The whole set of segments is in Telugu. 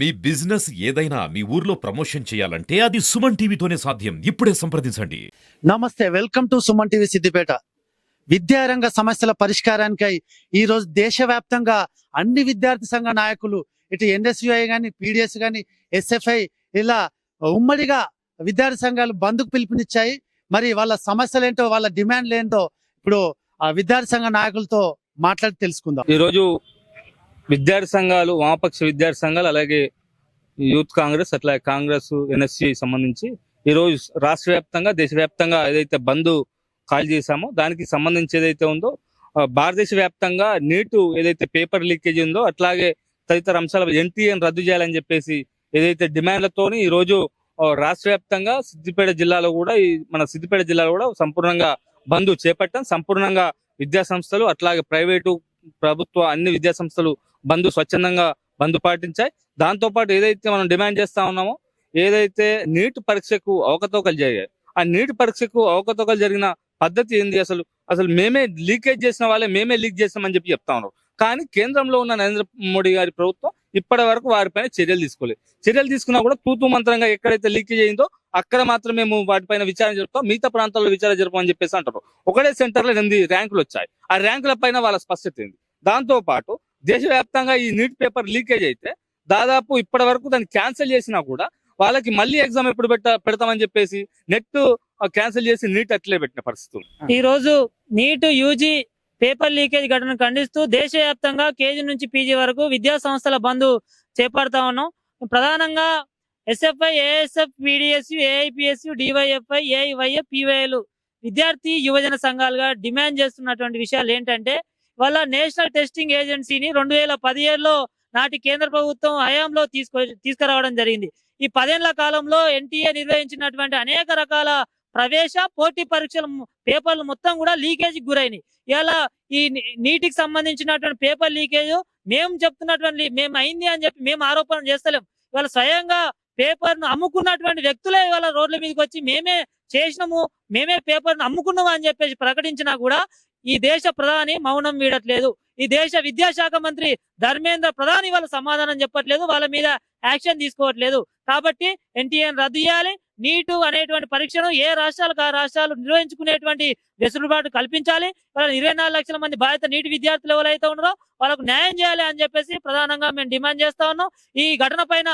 మీ బిజినెస్ ఏదైనా మీ ఊర్లో ప్రమోషన్ చేయాలంటే అది సుమన్ టీవీతోనే సాధ్యం. ఇప్పుడే సంప్రదించండి. నమస్తే welcome to Suman TV Siddipet. విద్యారంగ సమస్యల పరిష్కారానికై ఈ రోజు దేశవ్యాప్తంగా అన్ని విద్యార్థి సంఘ నాయకులు ఇటు ఎన్ఎస్యుఐ గాని పీడిఎస్ గాని ఎస్ఎఫ్ఐ ఇలా ఉమ్మడిగా విద్యార్థి సంఘాలు బంద్కు పిలుపునిచ్చాయి. మరి వాళ్ళ సమస్యలు ఏంటో వాళ్ళ డిమాండ్లు ఏంటో ఇప్పుడు ఆ విద్యార్థి సంఘ నాయకులతో మాట్లాడి తెలుసుకుందాం. ఈరోజు విద్యార్థి సంఘాలు వామపక్ష విద్యార్థి సంఘాలు అలాగే యూత్ కాంగ్రెస్ అట్లాగే కాంగ్రెస్ ఎన్ఎస్సి సంబంధించి ఈరోజు రాష్ట్ర వ్యాప్తంగా దేశవ్యాప్తంగా ఏదైతే బంద్ కాల్ చేశామో దానికి సంబంధించి ఏదైతే ఉందో భారతదేశ వ్యాప్తంగా నీటు ఏదైతే పేపర్ లీకేజ్ ఉందో అట్లాగే తదితర అంశాల ఎన్టీఎన్ రద్దు చేయాలని చెప్పేసి ఏదైతే డిమాండ్లతోని ఈ రోజు రాష్ట్ర వ్యాప్తంగా సిద్దిపేట జిల్లాలో కూడా ఈ మన సిద్దిపేట జిల్లాలో కూడా సంపూర్ణంగా బంద్ చేపట్టాం. సంపూర్ణంగా విద్యా సంస్థలు అట్లాగే ప్రైవేటు ప్రభుత్వ అన్ని విద్యా సంస్థలు బంద్ స్వచ్ఛందంగా బంద్ పాటించాయి. దాంతో పాటు ఏదైతే మనం డిమాండ్ చేస్తా ఉన్నామో ఏదైతే నీట్ పరీక్షకు అవకతవకలు జరిగాయి ఆ నీట్ పరీక్షకు అవకతవకలు జరిగిన పద్ధతి ఏంది అసలు? అసలు మేమే లీకేజ్ చేసిన వాళ్ళే మేమే లీక్ చేస్తామని చెప్పి చెప్తా ఉన్నారు. కానీ కేంద్రంలో ఉన్న నరేంద్ర మోడీ గారి ప్రభుత్వం ఇప్పటి వరకు వారిపైన చర్యలు తీసుకోలేదు. చర్యలు తీసుకున్నా కూడా తూతూ మంత్రంగా ఎక్కడైతే లీకేజ్ అయిందో అక్కడ మాత్రం మేము వాటిపైన విచారణ జరుపుతాం. మిగతా ప్రాంతాల్లో విచారణ జరపమని చెప్పేసి అంటారు. ఒకటే సెంటర్లో ఎనిమిది ర్యాంకులు వచ్చాయి. ఆ ర్యాంకుల పైన వాళ్ళ స్పష్టత ఏంది? దాంతో పాటు దేశవ్యాప్తంగా ఈ నీట్ పేపర్ లీకేజ్ అయితే దాదాపు ఇప్పటి వరకు దాన్ని క్యాన్సిల్ చేసినా కూడా వాళ్ళకి మళ్ళీ ఎగ్జామ్ ఎప్పుడు పెట్ట పెడతామని చెప్పేసి నెట్ క్యాన్సిల్ చేసి నీట్ అట్లే పెట్టిన పరిస్థితులు ఈ రోజు నీట్ యూజీ పేపర్ లీకేజ్ ఘటనను ఖండిస్తూ దేశవ్యాప్తంగా కేజీ నుంచి పీజీ వరకు విద్యా సంస్థల బంద్ చేపడతా ఉన్నాం. ప్రధానంగా SFI ASF PDS AIPS DYFI AIYF PYL విద్యార్థి యువజన సంఘాలుగా డిమాండ్ చేస్తున్నటువంటి విషయాలు ఏంటంటే వాళ్ళ నేషనల్ టెస్టింగ్ ఏజెన్సీని రెండు వేల పదిహేడులో నాటి కేంద్ర ప్రభుత్వం హయాంలో తీసుకు తీసుకురావడం జరిగింది. ఈ పదేళ్ళ కాలంలో ఎన్టీఏ నిర్వహించినటువంటి అనేక రకాల ప్రవేశ పోటీ పరీక్షల పేపర్లు మొత్తం కూడా లీకేజ్ గురైనాయి. ఇలా ఈ నీటికి సంబంధించినటువంటి పేపర్ లీకేజ్ మేము చెప్తున్నటువంటి మేము అయింది అని చెప్పి మేము ఆరోపణ చేస్తలేం. ఇవాళ స్వయంగా పేపర్ను అమ్ముకున్నటువంటి వ్యక్తులే ఇవాళ రోడ్ల మీదకి వచ్చి మేమే చేసినాము మేమే పేపర్ను అమ్ముకున్నాము అని చెప్పేసి ప్రకటించినా కూడా ఈ దేశ ప్రధాని మౌనం వీడట్లేదు. ఈ దేశ విద్యాశాఖ మంత్రి ధర్మేంద్ర ప్రధాని వాళ్ళ సమాధానం చెప్పట్లేదు వాళ్ళ మీద యాక్షన్ తీసుకోవట్లేదు. కాబట్టి ఎన్టీఎన్ రద్దు చేయాలి. నీటు అనేటువంటి పరీక్షను ఏ రాష్ట్రాలకు ఆ రాష్ట్రాలు నిర్వహించుకునేటువంటి వెసులుబాటు కల్పించాలి. వాళ్ళ ఇరవై నాలుగు లక్షల మంది బాధిత నీటి విద్యార్థులు ఎవరైతే ఉన్నారో వాళ్ళకు న్యాయం చేయాలి అని చెప్పేసి ప్రధానంగా మేము డిమాండ్ చేస్తా ఉన్నాం. ఈ ఘటన పైన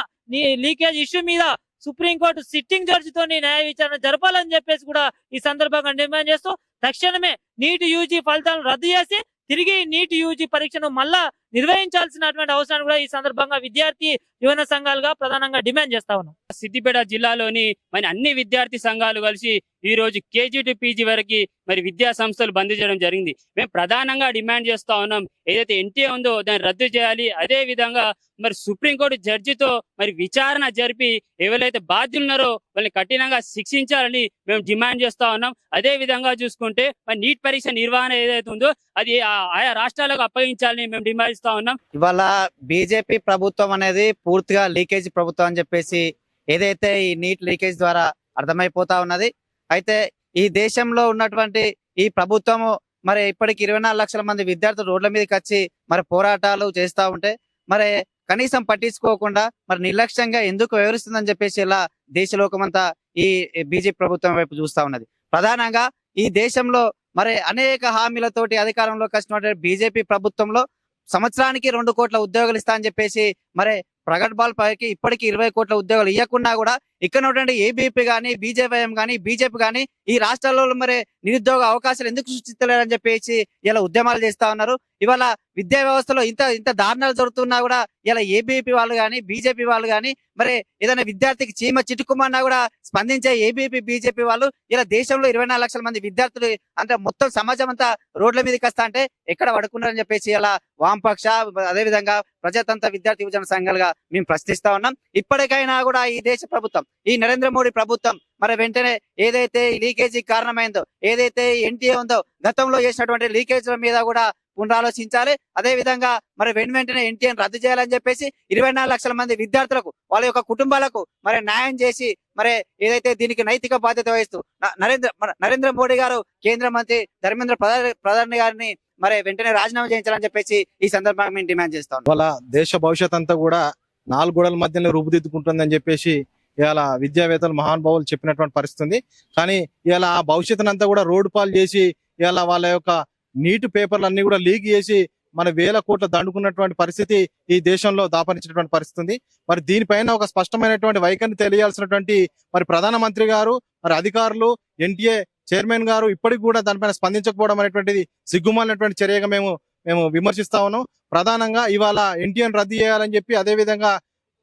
లీకేజ్ ఇష్యూ మీద సుప్రీంకోర్టు సిట్టింగ్ జడ్జితో న్యాయ విచారణ జరపాలని చెప్పేసి కూడా ఈ సందర్భంగా డిమాండ్ చేస్తూ తక్షణమే నీటి యూజీ ఫలితాలను రద్దు చేసి తిరిగి నీటి యూజీ పరీక్షను మళ్ళా నిర్వహించాల్సినటువంటి అవసరాన్ని కూడా ఈ సందర్భంగా విద్యార్థి యువన సంఘాలుగా ప్రధానంగా డిమాండ్ చేస్తా ఉన్నాం. సిద్దిపేట జిల్లాలోని మరి అన్ని విద్యార్థి సంఘాలు కలిసి ఈ రోజు కేజీ టు పీజీ వరకు మరి విద్యా సంస్థలు బంద్ చేయడం జరిగింది. మేము ప్రధానంగా డిమాండ్ చేస్తా ఉన్నాం. ఏదైతే ఎన్టీఏ ఉందో దాన్ని రద్దు చేయాలి. అదే విధంగా మరి సుప్రీంకోర్టు జడ్జితో మరి విచారణ జరిపి ఎవరైతే బాధ్యులున్నారో వాళ్ళని కఠినంగా శిక్షించాలని మేము డిమాండ్ చేస్తా ఉన్నాం. అదే విధంగా చూసుకుంటే మరి నీట్ పరీక్ష నిర్వహణ ఏదైతే ఉందో అది ఆయా రాష్ట్రాలకు అప్పగించాలని మేము డిమాండ్ చేస్తా ఉన్నాం. ఇవాళ బీజేపీ ప్రభుత్వం అనేది పూర్తిగా లీకేజ్ ప్రభుత్వం అని చెప్పేసి ఏదైతే ఈ నీట్ లీకేజ్ ద్వారా అర్థమైపోతా ఉన్నది. అయితే ఈ దేశంలో ఉన్నటువంటి ఈ ప్రభుత్వము మరి ఇప్పటికి ఇరవై నాలుగు లక్షల మంది విద్యార్థులు రోడ్ల మీదకి వచ్చి మరి పోరాటాలు చేస్తా ఉంటే మరి కనీసం పట్టించుకోకుండా మరి నిర్లక్ష్యంగా ఎందుకు వివరిస్తుందని చెప్పేసి ఇలా దేశలోకమంతా ఈ బీజేపీ ప్రభుత్వం వైపు చూస్తా ఉన్నది. ప్రధానంగా ఈ దేశంలో మరి అనేక హామీలతోటి అధికారంలోకి వచ్చినటువంటి బీజేపీ ప్రభుత్వంలో సంవత్సరానికి రెండు కోట్ల ఉద్యోగాలు ఇస్తా అని చెప్పేసి మరి ప్రగట్ బాల్ పైకి ఇప్పటికి ఇరవై కోట్ల ఉద్యోగాలు ఇవ్వకుండా కూడా ఇక్కడ ఉన్నటువంటి ఏబీపీ కానీ బీజేపీఎం కానీ బీజేపీ కానీ ఈ రాష్ట్రాల్లో మరి నిరుద్యోగ అవకాశాలు ఎందుకు సృష్టించలేదని చెప్పేసి ఇలా ఉద్యమాలు చేస్తా ఉన్నారు. ఇవాళ విద్యా వ్యవస్థలో ఇంత ఇంత దారుణాలు జరుగుతున్నా కూడా ఇలా ఏబీపీ వాళ్ళు కానీ బీజేపీ వాళ్ళు కానీ మరి ఏదైనా విద్యార్థికి చీమ చిటుకుమన్నా కూడా స్పందించే ఏబీపీ బీజేపీ వాళ్ళు ఇలా దేశంలో ఇరవై నాలుగు లక్షల మంది విద్యార్థులు అంటే మొత్తం సమాజం అంతా రోడ్ల మీదకి వస్తా అంటే ఎక్కడ పడుకున్నారని చెప్పేసి ఇలా వామపక్ష అదే విధంగా ప్రజాతంత్ర విద్యార్థి విభజన సంఘాలుగా మేము ప్రశ్నిస్తా ఉన్నాం. ఇప్పటికైనా కూడా ఈ దేశ ప్రభుత్వం ఈ నరేంద్ర మోడీ ప్రభుత్వం మరి వెంటనే ఏదైతే లీకేజీ కారణమైందో ఏదైతే ఎన్టీఏ ఉందో గతంలో చేసినటువంటి లీకేజ్ల మీద కూడా పునరాలోచించాలి. అదే విధంగా మరి వెను వెంటనే ఎన్టీఎన్ రద్దు చేయాలని చెప్పేసి ఇరవై నాలుగు లక్షల మంది విద్యార్థులకు వాళ్ళ యొక్క కుటుంబాలకు మరి న్యాయం చేసి మరి ఏదైతే దీనికి నైతిక బాధ్యత వహిస్తూ నరేంద్ర నరేంద్ర మోడీ గారు కేంద్ర మంత్రి ధర్మేంద్ర ప్రధాని ప్రధాని గారిని మరి వెంటనే రాజీనామా చేయించాలని చెప్పేసి ఈ సందర్భంగా మేము డిమాండ్ చేస్తాం వాళ్ళ దేశ భవిష్యత్ అంతా కూడా నాలుగు గోడల మధ్యలో రూపుదిద్దుకుంటుందని చెప్పేసి ఇవాళ విద్యావేత్తలు మహానుభావులు చెప్పినటువంటి పరిస్థితి కానీ ఇవాళ ఆ భవిష్యత్తునంతా కూడా రోడ్డు పాలు చేసి ఇవాళ వాళ్ళ యొక్క నీటి పేపర్లు అన్ని కూడా లీక్ చేసి మన వేల కోట్ల దండుకున్నటువంటి పరిస్థితి ఈ దేశంలో దాపరించినటువంటి పరిస్థితి ఉంది మరి దీనిపైన ఒక స్పష్టమైనటువంటి వైఖరిని తెలియాల్సినటువంటి మరి ప్రధానమంత్రి గారు మరి అధికారులు ఎన్టీఏ చైర్మన్ గారు ఇప్పటికి కూడా దానిపైన స్పందించకపోవడం అనేటువంటిది సిగ్గుమాలినటువంటి చర్యగా మేము మేము విమర్శిస్తా ఉన్నాం. ప్రధానంగా ఇవాళ ఎన్టీఏను రద్దు చేయాలని చెప్పి అదే విధంగా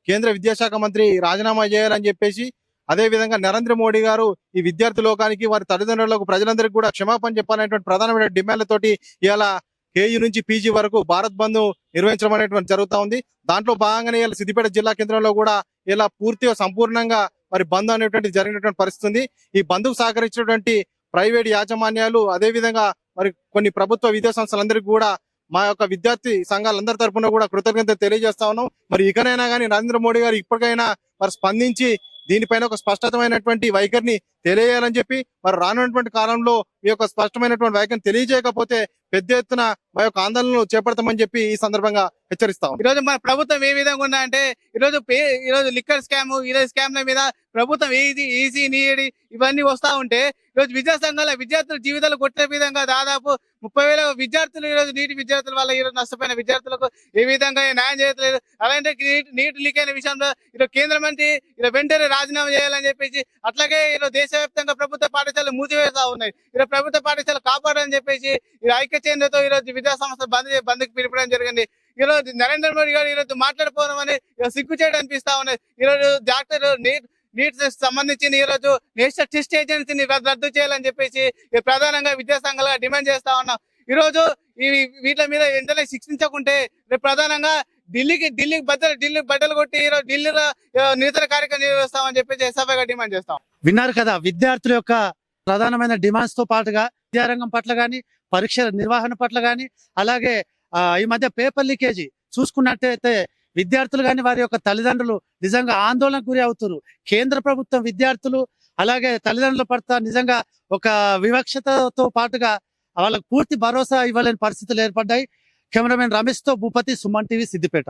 కేంద్ర విద్యాశాఖ మంత్రి రాజీనామా చేయాలని చెప్పేసి అదే విధంగా నరేంద్ర మోడీ గారు ఈ విద్యార్థి లోకానికి వారి తల్లిదండ్రులకు ప్రజలందరికీ కూడా క్షమాపణ చెప్పాలనేటువంటి ప్రధానమైన డిమాండ్లతోటి ఇలా కేయూ నుంచి పీజీ వరకు భారత్ బంద్ నిర్వహించడం అనేటువంటి జరుగుతా ఉంది. దాంట్లో భాగంగానే ఇలా సిద్దిపేట జిల్లా కేంద్రంలో కూడా ఇలా పూర్తిగా సంపూర్ణంగా మరి బంద్ అనేటువంటి జరిగినటువంటి పరిస్థితి ఈ బంద్కు సహకరించినటువంటి ప్రైవేట్ యాజమాన్యాలు అదే విధంగా మరి కొన్ని ప్రభుత్వ విద్యా సంస్థలందరికీ కూడా మా యొక్క విద్యార్థి సంఘాలందరి తరఫున కూడా కృతజ్ఞత తెలియజేస్తా ఉన్నాం. మరి ఇకనైనా కానీ నరేంద్ర మోడీ గారు ఇప్పటికైనా మరి స్పందించి దీనిపైన ఒక స్పష్టతమైనటువంటి వైఖరిని తెలియజేయాలని చెప్పి మరి రానున్నటువంటి కాలంలో ఈ యొక్క స్పష్టమైనటువంటి వైఖరిని తెలియజేయకపోతే పెద్ద ఎత్తున మా యొక్క ఆందోళనలు చేపడతామని చెప్పి ఈ సందర్భంగా హెచ్చరిస్తాం ఈ రోజు మన ప్రభుత్వం ఏ విధంగా ఉందా అంటే ఈ రోజు పే ఈ రోజు లిక్కర్ స్కామ్ ఈ రోజు స్కామ్ల మీద ప్రభుత్వం ఈజీ ఈజీ నీడి ఇవన్నీ వస్తా ఉంటే ఈ రోజు విద్యా సంఘాల విద్యార్థుల జీవితాలు కొట్టే విధంగా దాదాపు ముప్పై వేల విద్యార్థులు ఈ రోజు నీటి విద్యార్థుల వల్ల ఈ రోజు నష్టపోయిన విద్యార్థులకు ఏ విధంగా న్యాయం చేయట్లేదు. అలాంటి నీటి నీటి లీక్ అయిన విషయంలో ఈరోజు కేంద్ర మంత్రి ఈరోజు వెంటనే రాజీనామా చేయాలని చెప్పేసి అట్లాగే ఈరోజు దేశవ్యాప్తంగా ప్రభుత్వ పాఠశాలలు మూసివేస్తా ఉన్నాయి. ఈరోజు ప్రభుత్వ పాఠశాలలు కాపాడాలని చెప్పేసి ఈ ఐక్య చైన్యతో ఈ రోజు విద్యా సంస్థ బంద్ బంద్కి పిలుపడం జరిగింది. ఈరోజు నరేంద్ర మోడీ గారు ఈ రోజు అని సిగ్గు చేయడం అనిపిస్తా ఉన్నది. ఈ రోజు డాక్టర్ నీట్ నీట్ సంబంధించిన ఈరోజు నేషనల్ టెస్ట్ ఏజెన్సీని రద్దు రద్దు చేయాలని చెప్పేసి ప్రధానంగా విద్యాసంఘాలుగా డిమాండ్ చేస్తా ఉన్నాం. ఈరోజు ఈ వీటి మీద వెంటనే శిక్షించకుంటే రేపు ప్రధానంగా ఢిల్లీకి ఢిల్లీకి బద్దలు ఢిల్లీ బట్టలు కొట్టి ఈరోజు ఢిల్లీలో ఆ, నిరసన కార్యక్రమం నిర్వహిస్తామని చెప్పేసి ఎస్ఎఫ్ఐగా డిమాండ్ చేస్తాం విన్నారు కదా విద్యార్థుల యొక్క ప్రధానమైన డిమాండ్స్తో పాటుగా విద్యారంగం పట్ల గాని పరీక్షల నిర్వహణ పట్ల గాని అలాగే ఈ మధ్య పేపర్ లీకేజీ చూసుకున్నట్టయితే విద్యార్థులు కానీ వారి యొక్క తల్లిదండ్రులు నిజంగా ఆందోళనకు గురి అవుతారు. కేంద్ర ప్రభుత్వం విద్యార్థులు అలాగే తల్లిదండ్రుల పట్ల నిజంగా ఒక వివక్షతతో పాటుగా వాళ్ళకు పూర్తి భరోసా ఇవ్వలేని పరిస్థితులు ఏర్పడ్డాయి. కెమెరామెన్ రమేష్తో భూపతి సుమన్ టీవీ సిద్దిపేట.